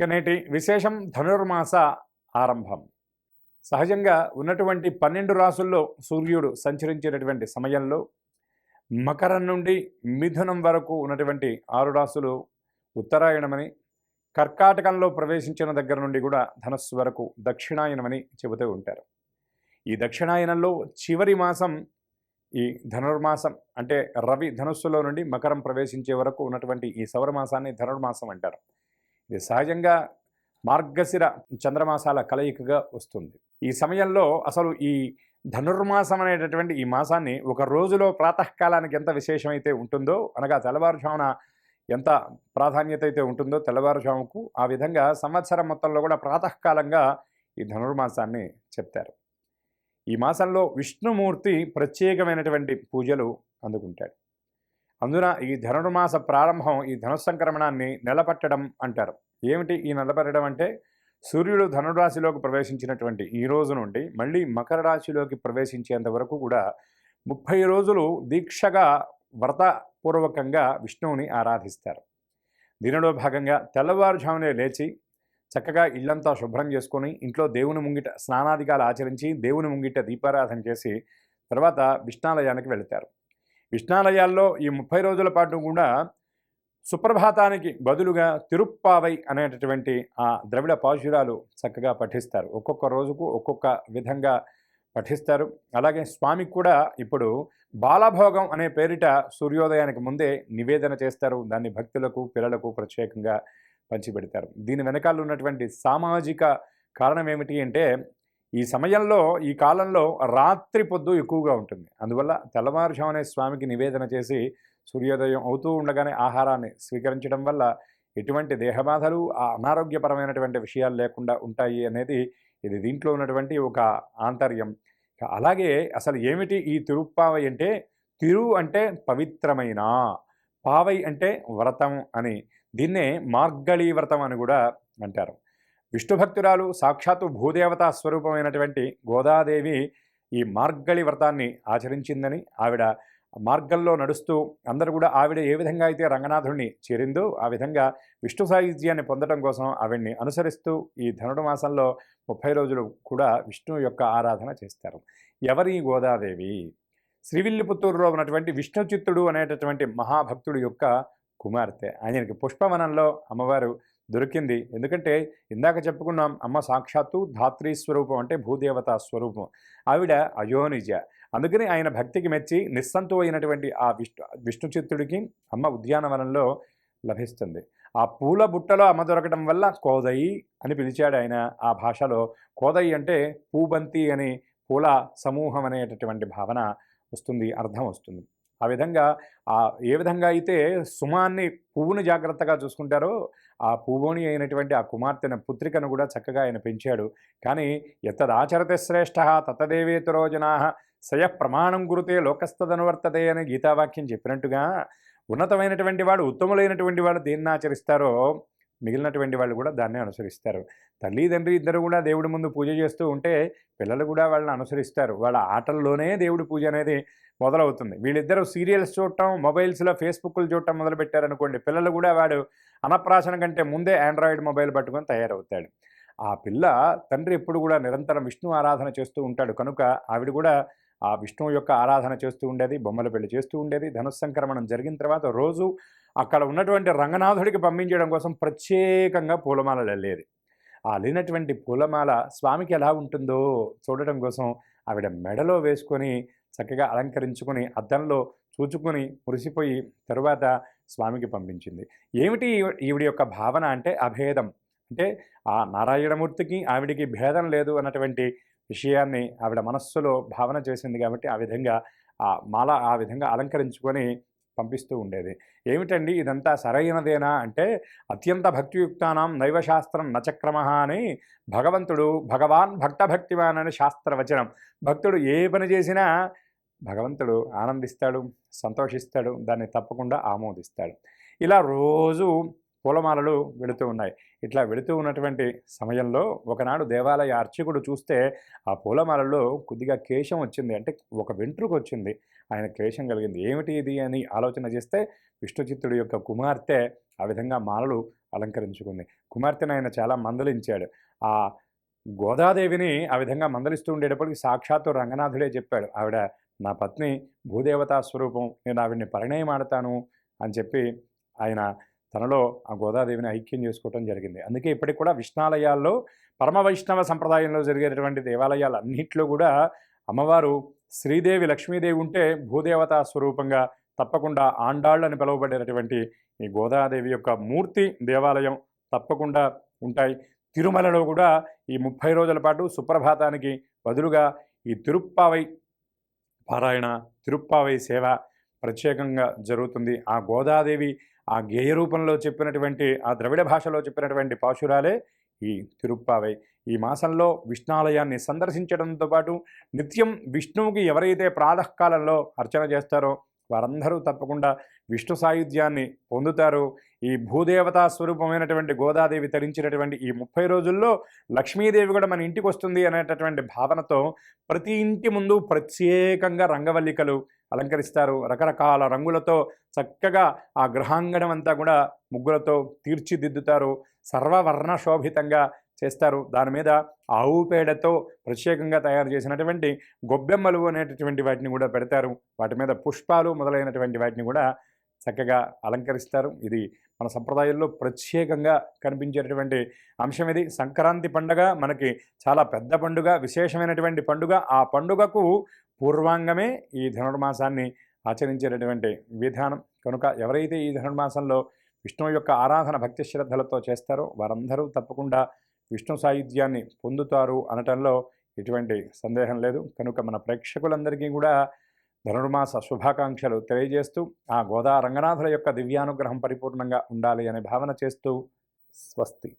ఇక నేటి విశేషం ధనుర్మాస ఆరంభం. సహజంగా ఉన్నటువంటి పన్నెండు రాసుల్లో సూర్యుడు సంచరించేటటువంటి సమయంలో మకరం నుండి మిథునం వరకు ఉన్నటువంటి ఆరు రాసులు ఉత్తరాయణమని కర్కాటకంలో ప్రవేశించిన దగ్గర నుండి కూడా ధనస్సు వరకు దక్షిణాయనమని చెబుతూ ఉంటారు. ఈ దక్షిణాయనంలో చివరి మాసం ఈ ధనుర్మాసం అంటే రవి ధనుస్సులో నుండి మకరం ప్రవేశించే వరకు ఉన్నటువంటి ఈ సౌరమాసాన్ని ధనుర్మాసం అంటారు. ఇది సహజంగా మార్గశిర చంద్రమాసాల కలయికగా వస్తుంది. ఈ సమయంలో అసలు ఈ ధనుర్మాసం అనేటటువంటి ఈ మాసాన్ని ఒక రోజులో ప్రాతకాలానికి ఎంత విశేషమైతే ఉంటుందో అనగా తెల్లవారుజామున ఎంత ప్రాధాన్యత అయితే ఉంటుందో తెల్లవారుజాముకు ఆ విధంగా సంవత్సరం మొత్తంలో కూడా ప్రాతకాలంగా ఈ ధనుర్మాసాన్ని చెప్తారు. ఈ మాసంలో విష్ణుమూర్తి ప్రత్యేకమైనటువంటి పూజలు అందుకుంటాడు. అందున ఈ ధనుర్మాస ప్రారంభం ఈ ధనుస్సంక్రమణాన్ని నెలపట్టడం అంటారు. ఏమిటి ఈ నెలపట్టడం అంటే? సూర్యుడు ధనురాశిలోకి ప్రవేశించినటువంటి ఈ రోజు నుండి మళ్ళీ మకర రాశిలోకి ప్రవేశించేంత వరకు కూడా ముప్పై రోజులు దీక్షగా వ్రతపూర్వకంగా విష్ణువుని ఆరాధిస్తారు. దీనిలో భాగంగా తెల్లవారుజామునే లేచి చక్కగా ఇల్లంతా శుభ్రం చేసుకొని ఇంట్లో దేవుని ముంగిట స్నానాధికాలు ఆచరించి దేవుని ముంగిట దీపారాధన చేసి తర్వాత విష్ణాలయానికి వెళతారు. విష్ణాలయాల్లో ఈ ముప్పై రోజుల పాటు కూడా సుప్రభాతానికి బదులుగా తిరుప్పావై అనేటటువంటి ఆ ద్రవిడ పాశురాలు చక్కగా పఠిస్తారు. ఒక్కొక్క రోజుకు ఒక్కొక్క విధంగా పఠిస్తారు. అలాగే స్వామికి కూడా ఇప్పుడు బాలభోగం అనే పేరిట సూర్యోదయానికి ముందే నివేదన చేస్తారు. దాన్ని భక్తులకు పిల్లలకు ప్రత్యేకంగా పంచిపెడతారు. దీని వెనకాల ఉన్నటువంటి సామాజిక కారణం ఏమిటి అంటే ఈ సమయంలో ఈ కాలంలో రాత్రి పొద్దు ఎక్కువగా ఉంటుంది. అందువల్ల తెల్లవారుజామునే స్వామికి నివేదన చేసి సూర్యోదయం అవుతూ ఉండగానే ఆహారాన్ని స్వీకరించడం వల్ల ఎటువంటి దేహబాధలు ఆ అనారోగ్యపరమైనటువంటి విషయాలు లేకుండా ఉంటాయి అనేది ఇది దీంట్లో ఉన్నటువంటి ఒక ఆంతర్యం. అలాగే అసలు ఏమిటి ఈ తిరుప్పావై అంటే? తిరు అంటే పవిత్రమైన పావై అంటే వ్రతం అని. దీన్నే మార్గళీ వ్రతం అని కూడా అంటారు. విష్ణు భక్తురాలు సాక్షాత్తు భూదేవతా స్వరూపమైనటువంటి గోదాదేవి ఈ మార్గళి వ్రతాన్ని ఆచరించిందని ఆవిడ మార్గంలో నడుస్తూ అందరూ కూడా ఆవిడ ఏ విధంగా అయితే రంగనాథుడిని చేరిందో ఆ విధంగా విష్ణు సాయుధ్యాన్ని పొందడం కోసం ఆవిడ్ని అనుసరిస్తూ ఈ ధనుడు మాసంలో ముప్పై రోజులు కూడా విష్ణు యొక్క ఆరాధన చేస్తారు. ఎవరి గోదాదేవి? శ్రీవిల్లిపుత్తూరులో ఉన్నటువంటి విష్ణు చిత్తుడు అనేటటువంటి మహాభక్తుడు యొక్క కుమార్తె. ఆయనకి పుష్పవనంలో అమ్మవారు దొరికింది. ఎందుకంటే ఇందాక చెప్పుకున్నాం అమ్మ సాక్షాత్తు ధాత్రీ స్వరూపం అంటే భూదేవత స్వరూపం. ఆవిడ అయోనిజ. అందుకని ఆయన భక్తికి మెచ్చి నిస్సంతు అయినటువంటి ఆ విష్ణు విష్ణు చిత్తుడికి అమ్మ ఉద్యానవనంలో లభిస్తుంది. ఆ పూల బుట్టలో అమ్మ దొరకడం వల్ల కోదయి అని పిలిచాడు ఆయన ఆ భాషలో. కోదయి అంటే పూబంతి అని పూల సమూహం అనేటటువంటి భావన వస్తుంది అర్థం వస్తుంది. ఆ విధంగా ఆ ఏ విధంగా అయితే సుమాన్ని పువ్వును జాగ్రత్తగా చూసుకుంటారో ఆ పువ్వుని అయినటువంటి ఆ కుమార్తెన పుత్రికను కూడా చక్కగా ఆయన పెంచాడు. కానీ ఎత్తదాచరతే శ్రేష్ఠ తత్తదేవేతరో జనా సయ ప్రమాణం గురుతే లోకస్తదనువర్తతే అని గీతావాక్యం చెప్పినట్టుగా ఉన్నతమైనటువంటి వాడు ఉత్తములైనటువంటి వాడు దేన్ని ఆచరిస్తారో మిగిలినటువంటి వాళ్ళు కూడా దాన్ని అనుసరిస్తారు. తల్లి తండ్రి ఇద్దరు కూడా దేవుడి ముందు పూజ చేస్తూ ఉంటే పిల్లలు కూడా వాళ్ళని అనుసరిస్తారు. వాళ్ళ ఆటల్లోనే దేవుడి పూజ అనేది మొదలవుతుంది. వీళ్ళిద్దరూ సీరియల్స్ చూడటం మొబైల్స్లో ఫేస్బుక్లు చూడటం మొదలుపెట్టారనుకోండి పిల్లలు కూడా వాడు అనప్రాసన కంటే ముందే ఆండ్రాయిడ్ మొబైల్ పట్టుకొని తయారవుతాడు. ఆ పిల్ల తండ్రి ఎప్పుడు కూడా నిరంతరం విష్ణు ఆరాధన చేస్తూ ఉంటాడు. కనుక ఆవిడ కూడా ఆ విష్ణువు యొక్క ఆరాధన చేస్తూ ఉండేది బొమ్మల పెళ్ళి చేస్తూ ఉండేది. ధనుస్సంక్రమణం జరిగిన తర్వాత రోజు అక్కడ ఉన్నటువంటి రంగనాథుడికి పంపించడం కోసం ప్రత్యేకంగా పూలమాలలు వెళ్ళేది ఆ లేనటువంటి పూలమాల స్వామికి ఎలా ఉంటుందో చూడటం కోసం ఆవిడ మెడలో వేసుకొని చక్కగా అలంకరించుకొని అద్దంలో చూచుకొని మురిసిపోయి తరువాత స్వామికి పంపించింది. ఏమిటి ఈవిడి యొక్క భావన అంటే అభేదం? అంటే ఆ నారాయణమూర్తికి ఆవిడికి భేదం లేదు అన్నటువంటి విషయాన్ని ఆవిడ మనస్సులో భావన చేసింది కాబట్టి ఆ విధంగా ఆ మాల ఆ విధంగా అలంకరించుకొని పంపిస్తూ ఉండేది. ఏమిటండి ఇదంతా సరైనదేనా అంటే అత్యంత భక్తియుక్తానం నైవశాస్త్రం నచక్రమ అని భగవంతుడు భగవాన్ భక్తభక్తివాన్ అని శాస్త్రవచనం. భక్తుడు ఏ పని చేసినా భగవంతుడు ఆనందిస్తాడు సంతోషిస్తాడు దాన్ని తప్పకుండా ఆమోదిస్తాడు. ఇలా రోజు పూలమాలలు వెళుతూ ఉన్నాయి. ఇట్లా వెళుతూ ఉన్నటువంటి సమయంలో ఒకనాడు దేవాలయ అర్చకుడు చూస్తే ఆ పూలమాలలో కొద్దిగా కేశం వచ్చింది. అంటే ఒక వెంట్రుకు వచ్చింది. ఆయన కేశం కలిగింది. ఏమిటి ఇది అని ఆలోచన చేస్తే విష్ణుచిత్తుడి యొక్క కుమార్తె ఆ విధంగా మాలలు అలంకరించుకుంది. కుమార్తెను ఆయన చాలా మందలించాడు. ఆ గోదాదేవిని ఆ విధంగా మందలిస్తూ ఉండేటప్పటికి సాక్షాత్తు రంగనాథుడే చెప్పాడు. ఆవిడ నా పత్ని భూదేవతా స్వరూపం. నేను ఆవిడ్ని పరిణయం ఆడతాను అని చెప్పి ఆయన తనలో ఆ గోదాదేవిని ఐక్యం చేసుకోవటం జరిగింది. అందుకే ఇప్పటికి కూడా విష్ణాలయాల్లో పరమ వైష్ణవ సంప్రదాయంలో జరిగేటటువంటి దేవాలయాలన్నింటిలో కూడా అమ్మవారు శ్రీదేవి లక్ష్మీదేవి ఉంటే భూదేవతా స్వరూపంగా తప్పకుండా ఆండాళ్ళని పిలువబడేటటువంటి ఈ గోదాదేవి యొక్క మూర్తి దేవాలయం తప్పకుండా ఉంటాయి. తిరుమలలో కూడా ఈ ముప్పై రోజుల పాటు సుప్రభాతానికి బదులుగా ఈ తిరుప్పావై పారాయణ తిరుప్పావై సేవ ప్రత్యేకంగా జరుగుతుంది. ఆ గోదాదేవి ఆ గేయ రూపంలో చెప్పినటువంటి ఆ ద్రవిడ భాషలో చెప్పినటువంటి పాశురాలే ఈ తిరుప్పావై. ఈ మాసంలో విష్ణాలయాన్ని సందర్శించడంతో పాటు నిత్యం విష్ణువుకి ఎవరైతే ప్రాతకాలంలో అర్చన చేస్తారో వారందరూ తప్పకుండా విష్ణు సాయుధ్యాన్ని పొందుతారు. ఈ భూదేవతా స్వరూపమైనటువంటి గోదాదేవి తరించినటువంటి ఈ ముప్పై రోజుల్లో లక్ష్మీదేవి కూడా మన ఇంటికి వస్తుంది అనేటటువంటి భావనతో ప్రతి ఇంటి ముందు ప్రత్యేకంగా రంగవల్లికలు అలంకరిస్తారు. రకరకాల రంగులతో చక్కగా ఆ గృహాంగణం అంతా కూడా ముగ్గులతో తీర్చిదిద్దుతారు. సర్వవర్ణ శోభితంగా చేస్తారు. దాని మీద ఆవు పేడతో ప్రత్యేకంగా తయారు చేసినటువంటి గొబ్బెమ్మలు అనేటటువంటి వాటిని కూడా పెడతారు. వాటి మీద పుష్పాలు మొదలైనటువంటి వాటిని కూడా చక్కగా అలంకరిస్తారు. ఇది మన సంప్రదాయంలో ప్రత్యేకంగా కనిపించేటటువంటి అంశం ఇది. సంక్రాంతి పండుగ మనకి చాలా పెద్ద పండుగ విశేషమైనటువంటి పండుగ. ఆ పండుగకు పూర్వాంగమే ఈ ధనుర్మాసాన్ని ఆచరించేటటువంటి విధానం. కనుక ఎవరైతే ఈ ధనుర్మాసంలో విష్ణువు యొక్క ఆరాధన భక్తి శ్రద్ధలతో చేస్తారో వారందరూ తప్పకుండా విష్ణు సాహిత్యాన్ని పొందుతారు అనటంలో ఎటువంటి సందేహం లేదు. కనుక మన ప్రేక్షకులందరికీ కూడా ధనుర్మాస శుభాకాంక్షలు తెలియజేస్తూ ఆ గోదా రంగనాథుల యొక్క దివ్యానుగ్రహం పరిపూర్ణంగా ఉండాలి అనే భావన చేస్తూ స్వస్తి.